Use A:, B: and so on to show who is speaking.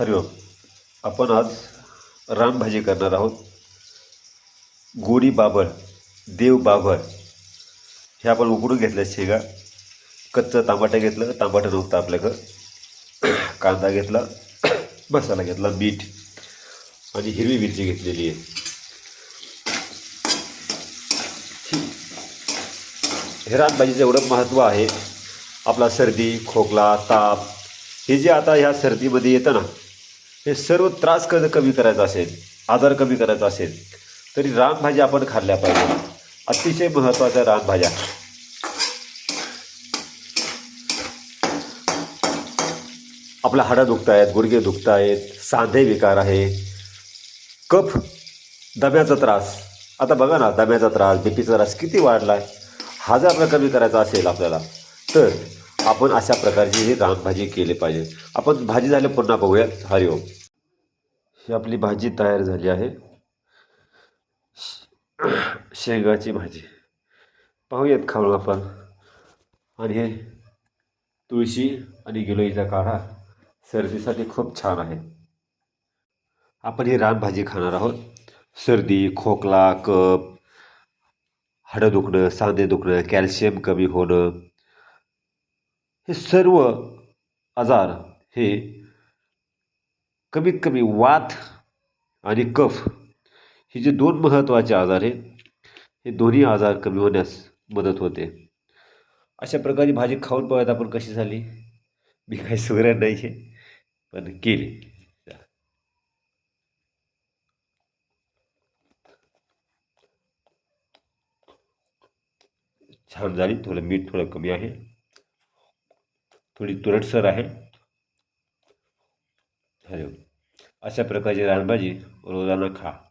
A: हरिओम. आपण आज रानभाजी करणार आहोत. गोडी बाबळ देव बाबळ. हे आपण उकडून घेतलं शेगा. कच्चं तांबाटं घेतलं तांबाटं नव्हतं आपल्याकडं. कांदा घेतला मसाला घेतला मीठ आणि हिरवी मिरची घेतलेली आहे. हे रानभाजीचं एवढं महत्त्व आहे. आपला सर्दी खोकला ताप हे जे आता ह्या सर्दीमध्ये येतं ना हे सर्व त्रास क कमी करायचा असेल आजार कमी करायचा असेल तरी रानभाज्या आपण खाल्ल्या पाहिजे अतिशय महत्त्वाच्या रानभाज्या. आपल्या हाडं दुखत आहेत गुडघे दुखत आहेत सांधे विकार आहे. कफ दम्याचा त्रास. आता बघा ना दम्याचा त्रास बीपीचा त्रास किती वाढला आहे हा जर आपल्याला कमी करायचा असेल आपल्याला तर आपण अशा प्रकारची ही रानभाजी केली पाहिजे. आपण भाजी झाली पुन्हा बघूयात हरिओम ही आपली भाजी तयार झाली आहे. शेंगाची भाजी. पाहूयात खाऊन आपण. आणि हे तुळशी आणि गिलोईचा काढा सर्दीसाठी खूप छान आहे. आपण ही रानभाजी खाणार आहोत. सर्दी खोकला कप हाडं दुखणं सांधे दुखणं कॅल्शियम कमी होणं हे सर्व आजार हे कमीत कमी वात आणि कफ हे जे दोन महत्त्वाचे आजार आहेत हे दोन्ही आजार कमी होण्यास मदत होते. अशा प्रकारची भाजी खाऊन पाहूयात आपण कशी झाली. मी काही सगळ्या नाही आहे पण केली. छान झाली थोडं मीठ थोडं कमी आहे. थोडी तुरटसर आहे. हॅलो. अशा प्रकारची रानभाजी रोजाना खा.